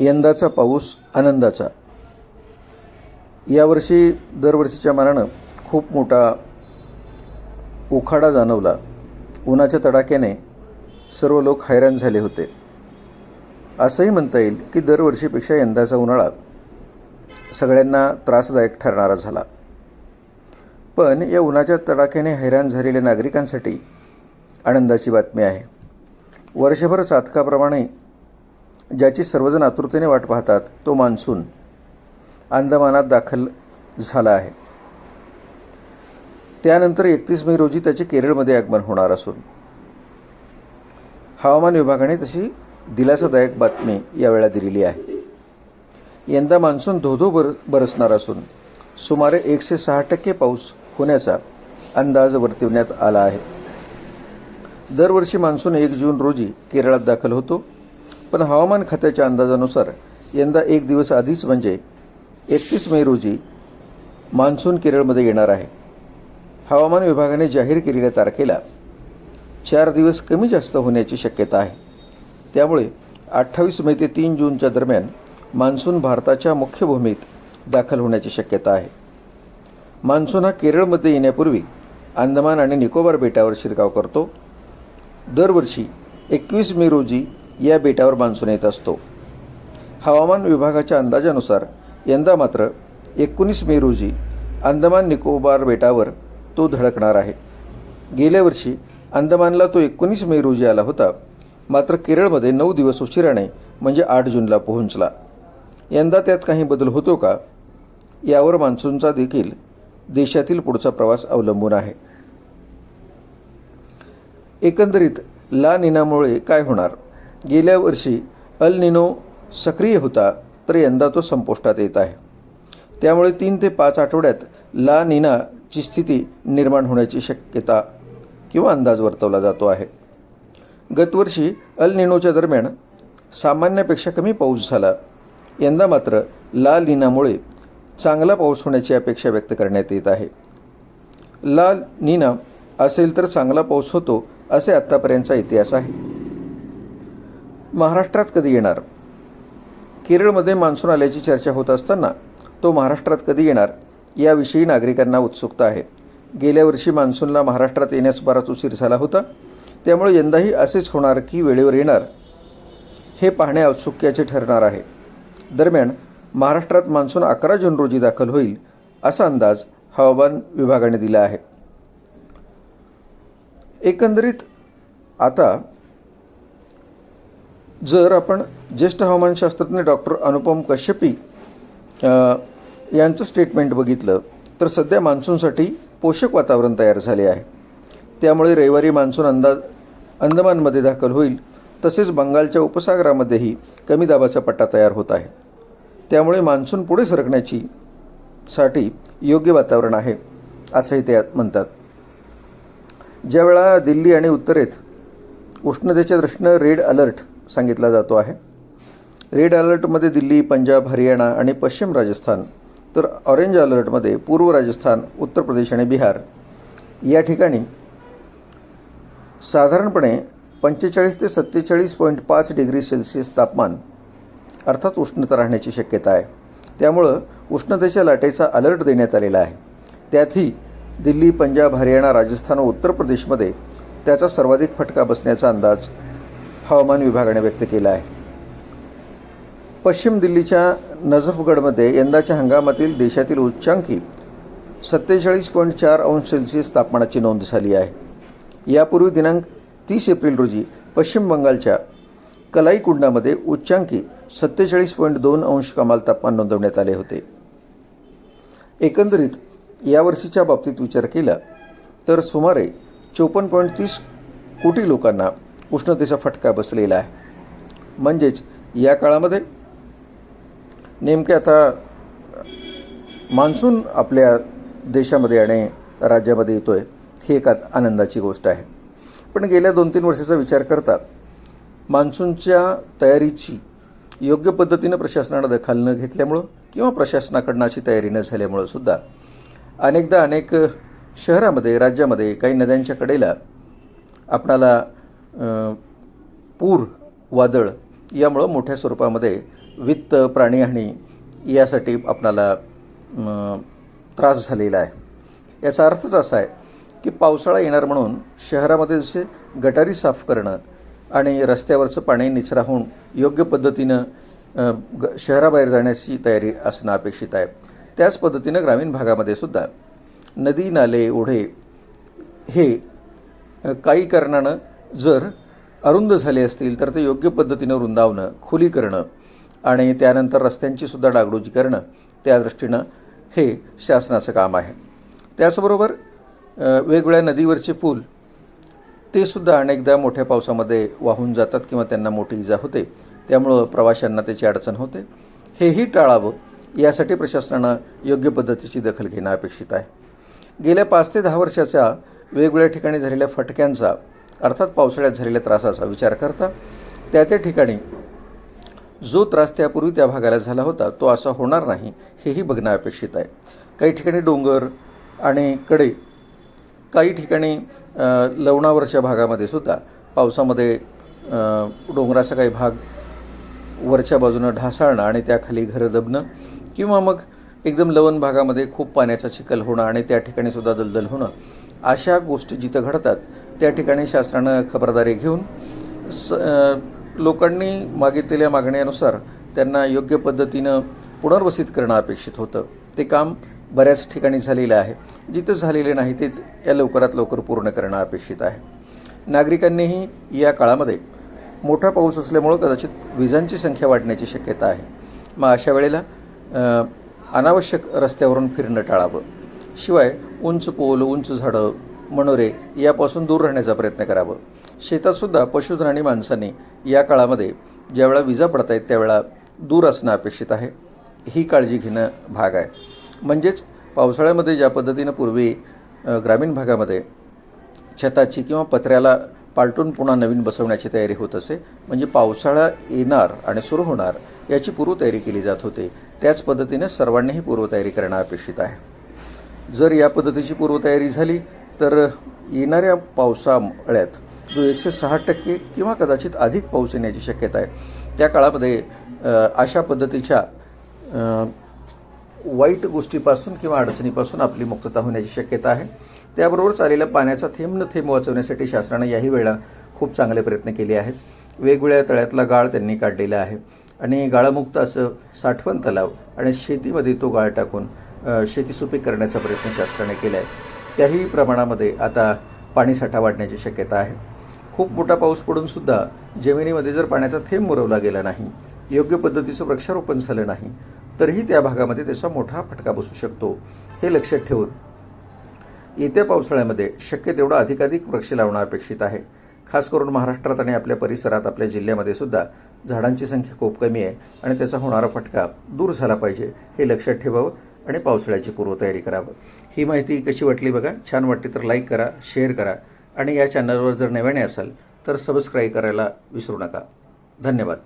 यंदाचा पाऊस आनंदाचा. यावर्षी दरवर्षीच्या मानानं खूप मोठा उखाडा जाणवला. उन्हाच्या तडाख्याने सर्व लोक हैराण झाले होते. असंही म्हणता येईल की दरवर्षीपेक्षा यंदाचा उन्हाळा सगळ्यांना त्रासदायक ठरणारा झाला. पण या उन्हाच्या तडाख्याने हैराण झालेल्या नागरिकांसाठी आनंदाची बातमी आहे. वर्षभर चातकाप्रमाणे ज्याची सर्वजण आतुरतेने वाट पाहतात तो मान्सून अंदमानात दाखल झाला आहे. त्यानंतर एकतीस मे रोजी त्याचे केरळमध्ये आगमन होणार असून. हवामान विभागाने तशी दिलासादायक बातमी यावेळा दिलेली आहे. यंदा मान्सून धोधो बर बरसणार असून सुमारे एकशे सहा टक्के पाऊस होण्याचा अंदाज वर्तवण्यात आला आहे. दरवर्षी मान्सून एक जून रोजी केरळात दाखल होतो. पण हवामान खात्याच्या अंदाजानुसार यंदा एक दिवस आधीच म्हणजे एकतीस मे रोजी मान्सून केरळमध्ये येणार आहे. हवामान विभागाने जाहीर केलेल्या तारखेला चार दिवस कमी जास्त होण्याची शक्यता आहे. त्यामुळे अठ्ठावीस मे ते तीन जूनच्या दरम्यान मान्सून भारताच्या मुख्य भूमीत दाखल होण्याची शक्यता आहे. मान्सून हा केरळमध्ये येण्यापूर्वी अंदमान आणि निकोबार बेटावर शिरकाव करतो. दरवर्षी एकवीस मे रोजी या बेटावर मान्सून येत असतो. हवामान विभागाच्या अंदाजानुसार यंदा मात्र एकोणीस मे रोजी अंदमान निकोबार बेटावर तो धडकणार आहे. गेल्या वर्षी अंदमानला तो एकोणीस मे रोजी आला होता. मात्र केरळमध्ये नऊ दिवस उशिराने म्हणजे आठ जूनला पोहोचला. यंदा त्यात काही बदल होतो का? यावर मान्सूनचा देखील देशातील पुढचा प्रवास अवलंबून आहे. एकंदरीत ला निनामुळे काय होणार? गेल्या वर्षी अल निनो सक्रिय होता तर यंदा तो संपुष्टात येत आहे. त्यामुळे तीन ते पाच आठवड्यात ला निनाची स्थिती निर्माण होण्याची शक्यता किंवा अंदाज वर्तवला जातो आहे. गतवर्षी अल निनोच्या दरम्यान सामान्यापेक्षा कमी पाऊस झाला. यंदा मात्र ला निनामुळे चांगला पाऊस होण्याची अपेक्षा व्यक्त करण्यात येत आहे. ला निना असेल तर चांगला पाऊस होतो असे आत्तापर्यंतचा इतिहास आहे. महाराष्ट्रात कधी येणार? केरळमध्ये मान्सून आल्याची चर्चा होत असताना तो महाराष्ट्रात कधी येणार याविषयी नागरिकांना उत्सुकता आहे. गेल्या वर्षी मान्सूनला महाराष्ट्रात येण्यास बराच उशीर झाला होता. त्यामुळे यंदाही असेच होणार की वेळेवर येणार हे पाहणे औत्सुक्याचे ठरणार आहे. दरम्यान महाराष्ट्रात मान्सून अकरा जून रोजी दाखल होईल असा अंदाज हवामान विभागाने दिला आहे. एकंदरीत आता जर आपण ज्येष्ठ हवामानशास्त्रज्ञ डॉक्टर अनुपम कश्यपी यांचं स्टेटमेंट बघितलं तर सध्या मान्सूनसाठी पोषक वातावरण तयार झाले आहे. त्यामुळे रविवारी मान्सून अंदाज अंदमानमध्ये दाखल होईल. तसेच बंगालच्या उपसागरामध्येही कमी दाबाचा पट्टा तयार होत आहे. त्यामुळे मान्सून पुढे सरकण्याची साठी योग्य वातावरण आहे असंही ते म्हणतात. ज्यावेळा दिल्ली आणि उत्तरेत उष्णतेच्या दृष्टीनं रेड अलर्ट सांगितला जातो आहे. रेड अलर्टमध्ये दिल्ली पंजाब हरियाणा आणि पश्चिम राजस्थान तर ऑरेंज अलर्टमध्ये पूर्व राजस्थान उत्तर प्रदेश आणि बिहार. या ठिकाणी साधारणपणे पंचेचाळीस ते सत्तेचाळीस पॉईंट पाच डिग्री सेल्सिअस तापमान अर्थात उष्णता राहण्याची शक्यता आहे. त्यामुळं उष्णतेच्या लाटेचा अलर्ट देण्यात आलेला आहे. त्यातही दिल्ली पंजाब हरियाणा राजस्थान व उत्तर प्रदेशमध्ये त्याचा सर्वाधिक फटका बसण्याचा अंदाज हवामान विभागाने व्यक्त केला आहे. पश्चिम दिल्लीच्या नजफगडमध्ये यंदाच्या हंगामातील देशातील उच्चांकी सत्तेचाळीस पॉईंट चार अंश सेल्सिअस तापमानाची नोंद झाली आहे. यापूर्वी दिनांक तीस एप्रिल रोजी पश्चिम बंगालच्या कलाईकुंडामध्ये उच्चांकी सत्तेचाळीस पॉईंट दोन अंश कमाल तापमान नोंदवण्यात आले होते. एकंदरीत यावर्षीच्या बाबतीत विचार केला तर सुमारे चोपन्न पॉईंट तीस कोटी लोकांना उष्णतेचा फटका बसलेला आहे. म्हणजेच या काळामध्ये नेमके आता मान्सून आपल्या देशामध्ये आणि राज्यामध्ये येतो आहे ही एक आनंदाची गोष्ट आहे. पण गेल्या दोन तीन वर्षाचा विचार करता मान्सूनच्या तयारीची योग्य पद्धतीनं प्रशासनानं दखल न घेतल्यामुळं किंवा प्रशासनाकडनं अशी तयारी न झाल्यामुळं सुद्धा अनेकदा अनेक शहरामध्ये राज्यामध्ये काही नद्यांच्या कडेला आपणाला पूर वादळ यामुळं मोठ्या स्वरूपामध्ये वित्त प्राणीहानी यासाठी आपणाला त्रास झालेला आहे. याचा अर्थच असा आहे की पावसाळा येणार म्हणून शहरामध्ये जसे गटारी साफ करणं आणि रस्त्यावरचं पाणी निचरा होऊन योग्य पद्धतीनं ग- शहराबाहेर जाण्याची तयारी असणं अपेक्षित आहे. त्याच पद्धतीनं ग्रामीण भागामध्ये सुद्धा नदी नाले ओढे. हे काही कारणानं जर अरुंद झाले असतील तर ते योग्य पद्धतीनं रुंदावणं खुली करणं आणि त्यानंतर रस्त्यांची सुद्धा डागडुजी करणं त्या दृष्टीनं हे शासनाचं काम आहे. त्याचबरोबर वेगवेगळ्या नदीवरचे पूल ते सुद्धा अनेकदा मोठ्या पावसामध्ये वाहून जातात किंवा त्यांना मोठी इजा होते. त्यामुळं प्रवाशांना त्याची अडचण होते. हेही टाळावं यासाठी प्रशासनानं योग्य पद्धतीची दखल घेणं अपेक्षित आहे. गेल्या पाच ते दहा वर्षाच्या वेगवेगळ्या ठिकाणी झालेल्या फटक्यांचा अर्थात पावसाळ्यात झालेल्या त्रासाचा विचार करता त्या त्या ठिकाणी जो त्रास त्यापूर्वी त्या भागाला झाला होता तो असा होणार नाही हेही बघणं अपेक्षित आहे. काही ठिकाणी डोंगर आणि कडे काही ठिकाणी लवणावरच्या भागामध्ये सुद्धा पावसामध्ये डोंगराचा काही भाग वरच्या बाजूनं ढासाळणं आणि त्याखाली घरं दबणं किंवा मग एकदम लवण भागामध्ये खूप पाण्याचा चिखल होणं आणि त्या ठिकाणी सुद्धा दलदल होणं. अशा गोष्टी जिथं घडतात त्या ठिकाणी शासनानं खबरदारी घेऊन स लोकांनी मागितलेल्या मागण्यानुसार त्यांना योग्य पद्धतीनं पुनर्वसित करणं अपेक्षित होतं. ते काम बऱ्याच ठिकाणी झालेलं आहे. जिथं झालेले नाही ते या लवकरात लवकर पूर्ण करणं अपेक्षित आहे. नागरिकांनीही या काळामध्ये मोठा पाऊस असल्यामुळं कदाचित विजांची संख्या वाढण्याची शक्यता आहे. मग अशा वेळेला अनावश्यक रस्त्यावरून फिरणं टाळावं. शिवाय उंच पोल उंच झाडं मनोरे यापासून दूर राहण्याचा प्रयत्न करावं. शेतातसुद्धा पशुधन आणि माणसांनी या काळामध्ये ज्यावेळा विजा पडत आहेत त्यावेळा दूर असणं अपेक्षित आहे. ही काळजी घेणं भाग आहे. म्हणजेच पावसाळ्यामध्ये ज्या पद्धतीनं पूर्वी ग्रामीण भागामध्ये छताची किंवा पत्र्याला पालटून पुन्हा नवीन बसवण्याची तयारी होत असे म्हणजे पावसाळा येणार आणि सुरू होणार याची पूर्वतयारी केली जात होते. त्याच पद्धतीने सर्वांनीही पूर्वतयारी करणं अपेक्षित आहे. जर या पद्धतीची पूर्वतयारी झाली तर येणाऱ्या पावसाळ्यात जो एकशे सहा टक्के किंवा कदाचित अधिक पाऊस येण्याची शक्यता आहे त्या काळामध्ये अशा पद्धतीच्या वाईट गोष्टीपासून किंवा अडचणीपासून आपली मुक्तता होण्याची शक्यता आहे. त्याबरोबरच चालेल्या पाण्याचा थेंब न थेंब वाचवण्यासाठी शासनानं याही वेळा खूप चांगले प्रयत्न केले आहेत. वेगवेगळ्या तळ्यातला गाळ त्यांनी काढलेला आहे. आणि गाळामुक्त असं साठवण तलाव आणि शेतीमध्ये तो गाळ टाकून शेती सुपीक करण्याचा प्रयत्न शासनाने केला आहे त्याही प्रमाणामध्ये आता पाणीसाठा वाढण्याची शक्यता आहे. खूप मोठा पाऊस पडूनसुद्धा जमिनीमध्ये जर पाण्याचा थेंब मुरवला गेला नाही योग्य पद्धतीचं वृक्षारोपण झालं नाही तरीही त्या भागामध्ये त्याचा मोठा फटका बसू शकतो. हे लक्षात ठेवून येत्या पावसाळ्यामध्ये शक्य तेवढं अधिकाधिक वृक्ष लावणं अपेक्षित आहे. खास करून महाराष्ट्रात आणि आपल्या परिसरात आपल्या जिल्ह्यामध्ये सुद्धा झाडांची संख्या खूप कमी आहे आणि त्याचा होणारा फटका दूर झाला पाहिजे हे लक्षात ठेवावं आणि पावसाळ्याची पूर्वतयारी करावं. ही माहिती कशी वाटली बघा? छान वाटली तर लाईक करा शेअर करा आणि या चॅनलवर जर नव्याने असाल तर सबस्क्राईब करायला विसरू नका. धन्यवाद.